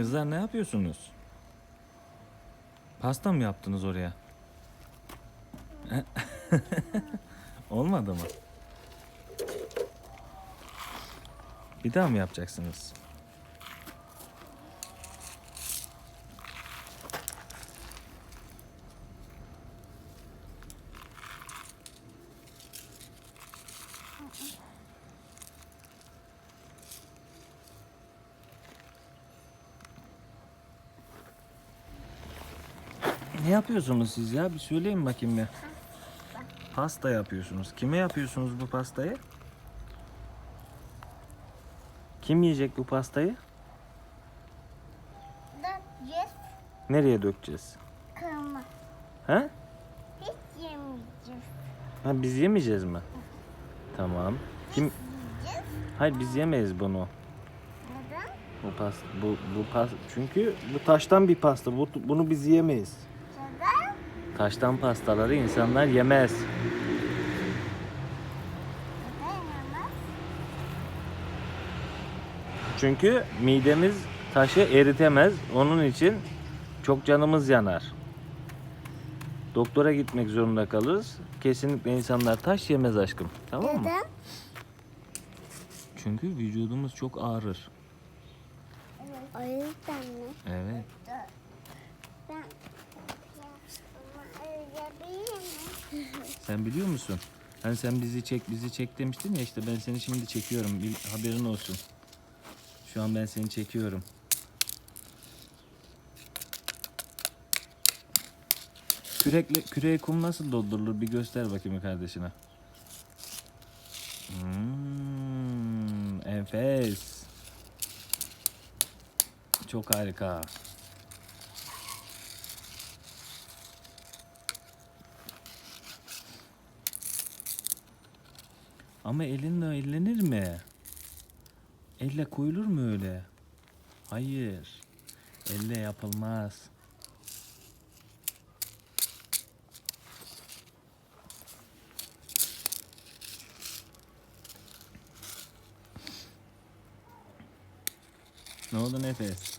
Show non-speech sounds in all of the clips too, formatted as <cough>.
Kızlar ne yapıyorsunuz? Pasta mı yaptınız oraya? <laughs> Olmadı mı? Bir daha mı yapacaksınız? Ne yapıyorsunuz siz ya? Bir söyleyin bakayım ya. Pasta yapıyorsunuz. Kime yapıyorsunuz bu pastayı? Kim yiyecek bu pastayı? Dökeceğiz. Nereye dökeceğiz? Kırmızı. Ha? Hiç yemeyeceğiz. Ha biz yemeyeceğiz mi? Tamam. Kim? Yiyeceğiz. Hayır biz yemeyiz bunu. Neden? Bu pasta bu bu pas çünkü bu taştan bir pasta. Bu, bunu biz yemeyiz. Taştan pastaları insanlar yemez? Çünkü midemiz taşı eritemez. Onun için çok canımız yanar. Doktora gitmek zorunda kalırız. Kesinlikle insanlar taş yemez aşkım. Tamam mı? Neden? Çünkü vücudumuz çok ağrır. O yüzden mi? Evet. Ben ama ölebilir mi? Sen biliyor musun? Hani sen bizi çek bizi çek demiştin ya işte ben seni şimdi çekiyorum. Bir haberin olsun. Şu an ben seni çekiyorum. Kürekle küreğe kum nasıl doldurulur bir göster bakayım kardeşine. Hmm, enfes. Çok harika. Ama elinle ellenir mi? Elle koyulur mu öyle? Hayır. Elle yapılmaz. Ne oldu nefes?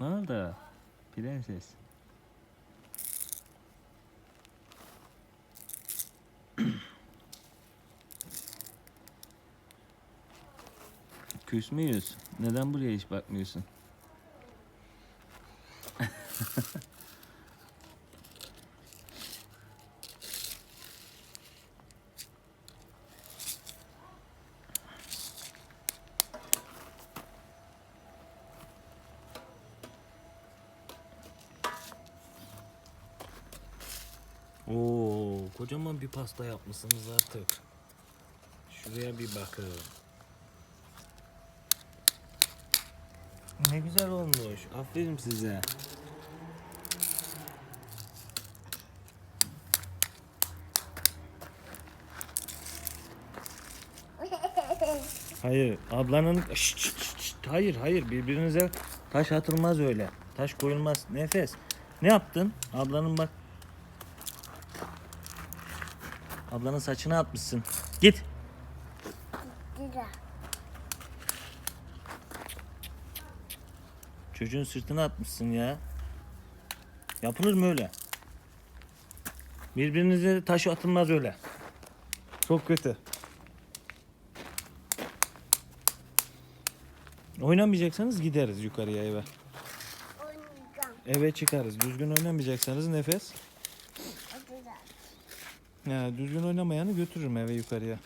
Ne oldu? Prenses. Küs? Neden buraya hiç bakmıyorsun? Oo, kocaman bir pasta yapmışsınız artık. Şuraya bir bakın. Ne güzel olmuş. Aferin size. Hayır, ablanın Şşt, şşt, şşt. hayır hayır birbirinize taş atılmaz öyle. Taş koyulmaz. Nefes. Ne yaptın? Ablanın bak. Ablanın saçını atmışsın. Git. Güzel. Çocuğun sırtına atmışsın ya. Yapılır mı öyle? Birbirinize taş atılmaz öyle. Çok kötü. Oynamayacaksanız gideriz yukarıya eve. Oynayacağım. Eve çıkarız. Düzgün oynamayacaksanız nefes. O güzel. Ya düzgün oynamayanı götürürüm eve yukarıya.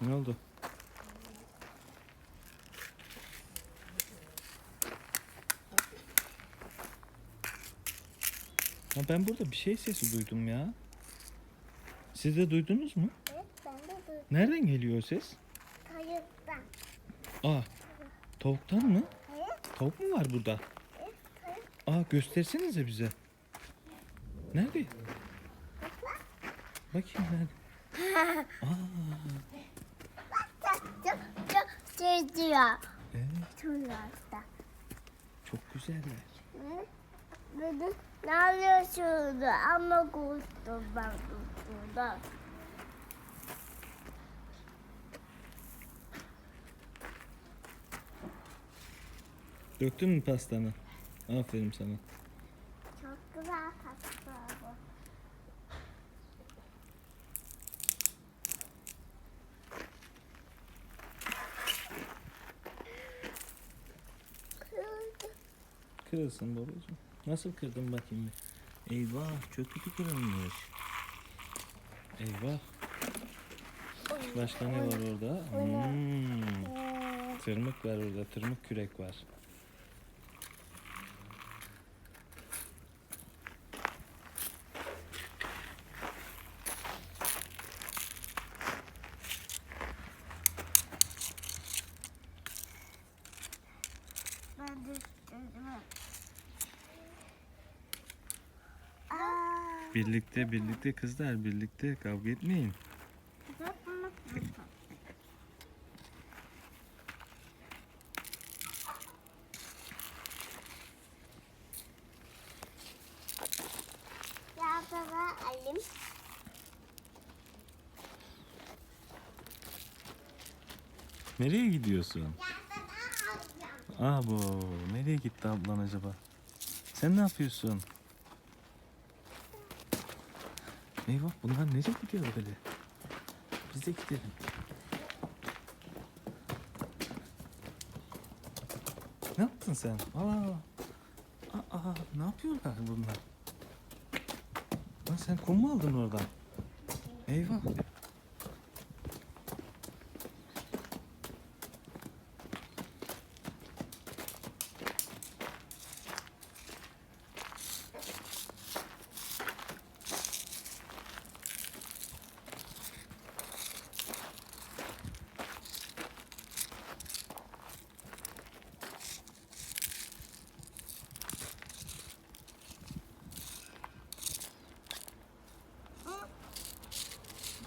Ne oldu? Ya ben burada bir şey sesi duydum ya. Siz de duydunuz mu? Evet ben de duydum. Nereden geliyor o ses? Kayıptan. Aa, tavuktan mı? Hayır. Tavuk mu var burada? Evet. Hayır. Aa göstersenize bize. Nerede? Bakayım nerede? Çok <laughs> çok çok seviyor. Evet, Şurada. çok güzeller. Böyle ne yapıyorsun? Ama korktum ben burada. Döktün mü pastanı? Aferin sana. Çok güzel pasta bu. Kırıldı. Kırılsın babacığım. Nasıl kırdın bakayım bir. Eyvah çöpü kırılmış. Eyvah. Başka ne var orada? Hmm. Tırmık var orada. Tırmık kürek var. Ben. Aa, Birlikte birlikte kızlar birlikte kavga etmeyin. Ya baba alayım. Nereye gidiyorsun? Ya alacağım. Abo nereye gitti ablan acaba? Sen ne yapıyorsun? Eyvah bunlar nereye gidiyor böyle? Biz de gidelim. Ne yaptın sen? Aa, aa, ne yapıyorlar bunlar? Lan sen kum mu aldın oradan? Eyvah.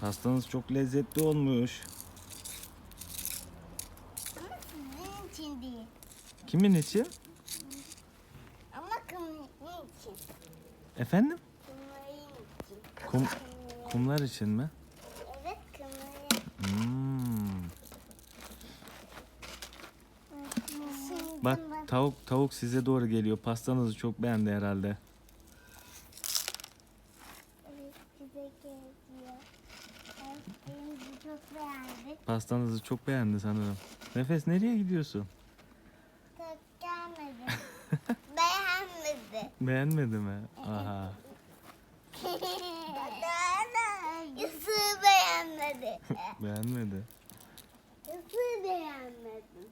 Pastanız çok lezzetli olmuş. Ama sizin için değil. Kimin için? Ama kımın için. Efendim? İçin. Kum, kumlar için mi? Evet kımın. Hmm. Bak tavuk tavuk size doğru geliyor. Pastanızı çok beğendi herhalde. Evet bize geliyor. Evet benim çok beğendi. Pastanızı çok beğendi sanırım. Nefes nereye gidiyorsun? Çok gelmedi. <laughs> Beğenmedi. Beğenmedi mi? Aha. Yusuf beğenmedi. Beğenmedi. Yusuf <laughs> beğenmedi.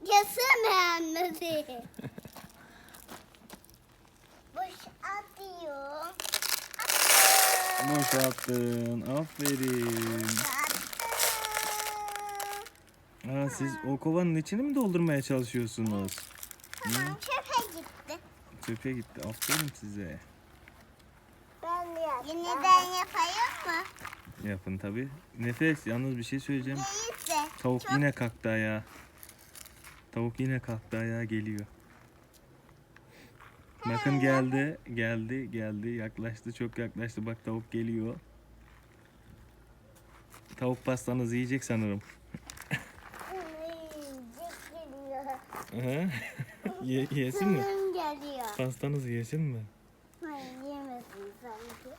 Yusuf beğenmedi. <laughs> Boşalttın. Aferin. Aa, siz o kovanın içini mi doldurmaya çalışıyorsunuz? Tamam çöpe gitti. Çöpe gitti. Aferin size. Ben de yaptım. Yeniden yapayım mı? Yapın tabi. Nefes yalnız bir şey söyleyeceğim. Neyse. Tavuk Çok- yine kalktı ayağa. Tavuk yine kalktı ayağa geliyor. Bakın geldi, geldi, geldi, yaklaştı, çok yaklaştı. Bak tavuk geliyor. Tavuk pastanızı yiyecek sanırım. Aha. Ye- yesin mi? Sınırım geliyor. Pastanızı yesin mi? Hayır yemesin sanki.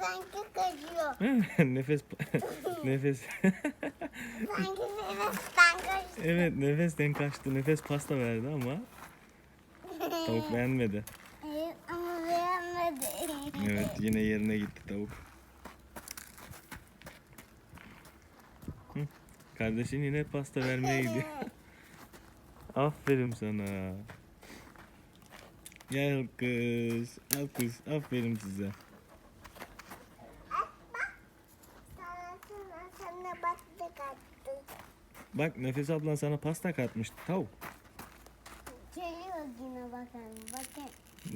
Sanki kaçıyor. <laughs> nefes <laughs> nefes. Sanki nefesten kaçtı. evet nefesten kaçtı. Nefes pasta verdi ama tavuk beğenmedi. Evet ama beğenmedi. Evet yine yerine gitti tavuk. Hı, Kardeşin yine pasta vermeye gidiyor. <laughs> Aferin sana. Gel kız. Al kız. Aferin size. Bak Nefes ablan sana pasta katmış. Tavuk. Geliyor yine bakın bakın.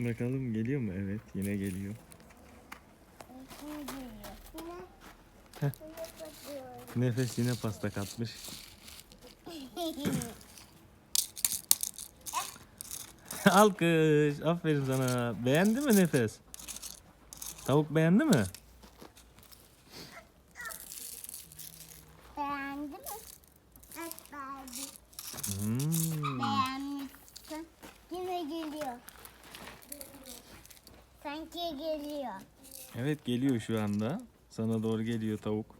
Bakalım geliyor mu? Evet yine geliyor. Nefes yine pasta katmış. Alkış. Aferin sana. Beğendi mi Nefes? Tavuk beğendi mi? Beğendi mi? Evet beğendim. Hmm. Beğenmişsin. Yine geliyor. Sanki geliyor. Evet geliyor şu anda. Sana doğru geliyor tavuk. <laughs>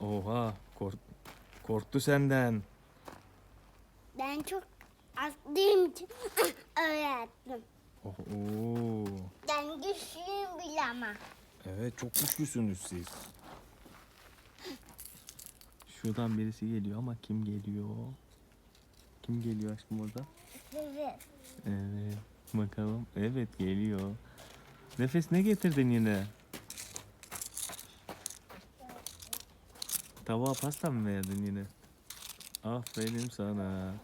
Oha kork korktu senden. Ben çok aklım için <laughs> öğrettim. Oh, oo. Ben güçlüyüm bile ama. Evet çok güçlüsünüz siz. Şuradan birisi geliyor ama kim geliyor? Kim geliyor aşkım orada? Evet. Evet. Bakalım. Evet geliyor. Nefes ne getirdin yine? Tavuğa pasta mı verdin yine? Aferin sana.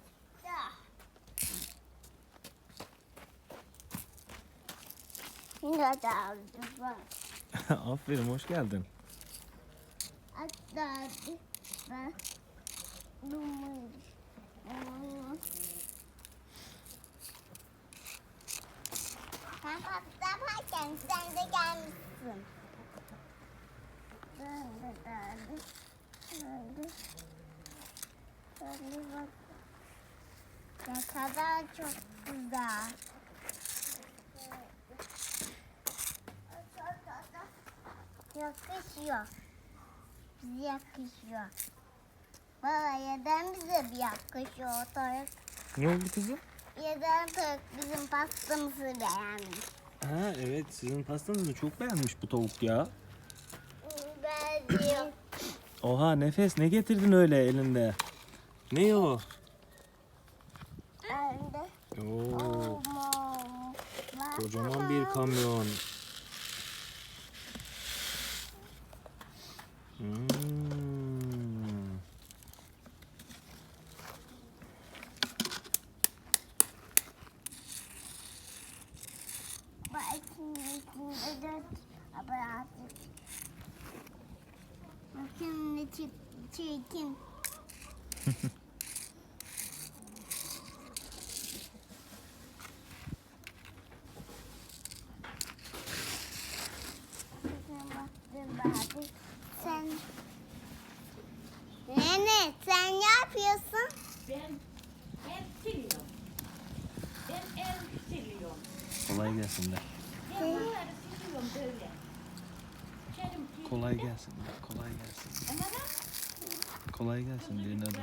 <laughs> Aferin hoş geldin. Hatta ben numara. Sen patlamarken sen de gelmişsin. Döndü döndü. Döndü. Kadar çok güzel. Yakışıyor. Bize yakışıyor. Baba neden bize bir yakışıyor o taraf? Ne oldu kızım? Neden taraf bizim pastamızı beğenmiş? Ha evet sizin pastanızı çok beğenmiş bu tavuk ya. Ben. <coughs> Oha nefes ne getirdin öyle elinde? Ne o? Ben de. Oo, Aman. kocaman bir kamyon. Hmm. Sen Nene sen ne yapıyorsun? Ben ev siliyorum. Ben ev siliyorum. Kolay gelsin de. Ben bunları siliyorum böyle. Kerim ki. Kolay gelsin de. Kolay gelsin. Ama Kolay gelsin deyin hadi.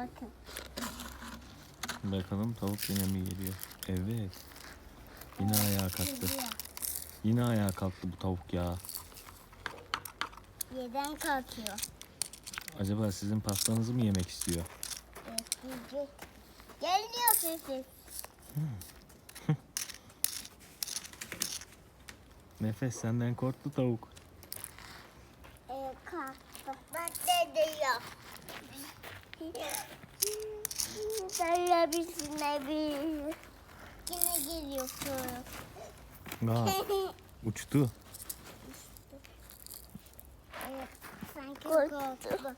Bakın. Bakalım tavuk yine mi geliyor? Evet. Yine ayağa kalktı. Yine ayağa kalktı bu tavuk ya. Yerden kalkıyor. Acaba sizin pastanızı mı yemek istiyor? Evet, yiyecek. Geliyor sesi. Nefes senden korktu tavuk. Evet kalktı. Bak ne diyor. Bilsin bir. Yine geliyor sonra. Aa, <laughs> uçtu. Evet Sanki korktu.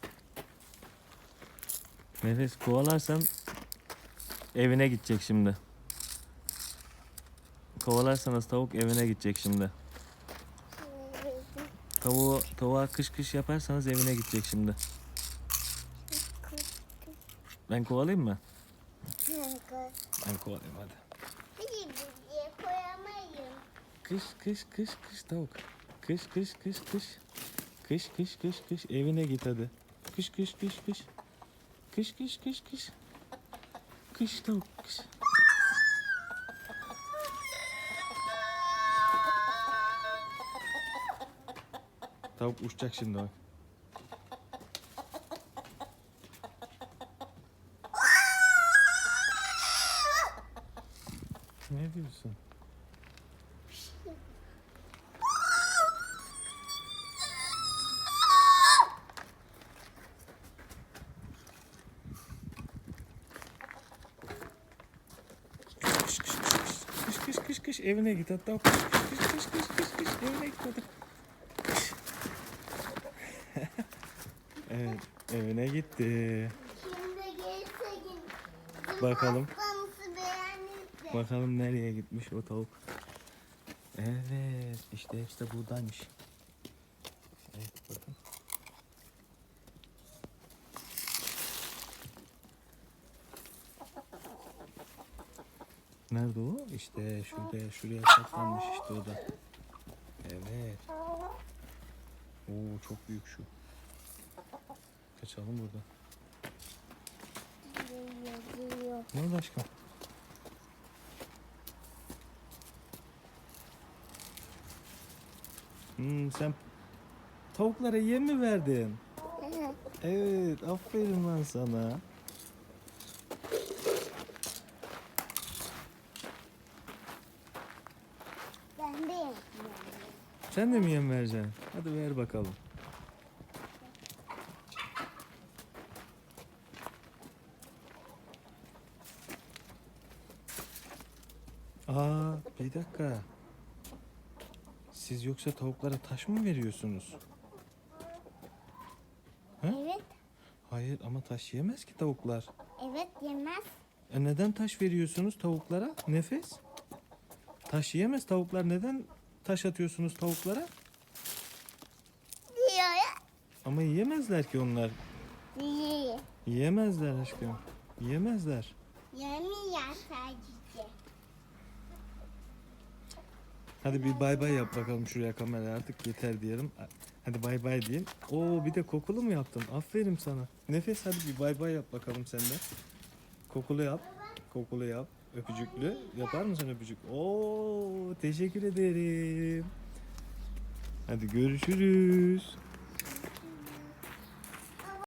Nefes kovalarsan evine gidecek şimdi. Kovalarsanız tavuk evine gidecek şimdi. Tavuğu, tavuğa kış kış yaparsanız evine gidecek şimdi. Ben kovalayayım mı? Ben kovalayayım hadi. Hadi buraya koyamayım. Kış kış kış kış tavuk. Kış kış kış kış. Kış kış kış kış evine git hadi. Kış kış kış kış. Kış kış kış kış. Kış tavuk kış. Tavuk uçacak şimdi bak. Ne diyorsun? Kış kış kış kış kış kış kış evine git hatta kış kış kış kış kış kış evine git hadi. <laughs> Evet evine gitti. Şimdi gelirse. Bakalım. Bakalım nereye gitmiş o tavuk. Evet işte hepsi de buradaymış. Evet bakın. Nerede o? İşte şurada şuraya saklanmış işte o da. Evet. Oo çok büyük şu. Kaçalım burada. Ne oldu aşkım? Hmm, sen tavuklara yem mi verdin? Evet, aferin lan sana. Ben de yapıyorum. Sen de mi yem vereceksin? Hadi ver bakalım. Aa, bir dakika. Siz yoksa tavuklara taş mı veriyorsunuz? Evet, Hayır ama taş yemez ki tavuklar. evet yemez. E neden taş veriyorsunuz tavuklara? Nefes. Taş yiyemez tavuklar. Neden taş atıyorsunuz tavuklara? Diyor ya. Ama yiyemezler ki onlar. Diyor. Yiyemezler aşkım. Yiyemezler. Yemiyor sadece. Hadi bir bay bay yap bakalım şuraya kameraya artık yeter diyelim. Hadi bay bay diyeyim. Oo bir de kokulu mu yaptın? Aferin sana. Nefes hadi bir bay bay yap bakalım sen de. Kokulu yap. Kokulu yap. Öpücüklü. Yapar mısın öpücük? Oo teşekkür ederim. Hadi görüşürüz.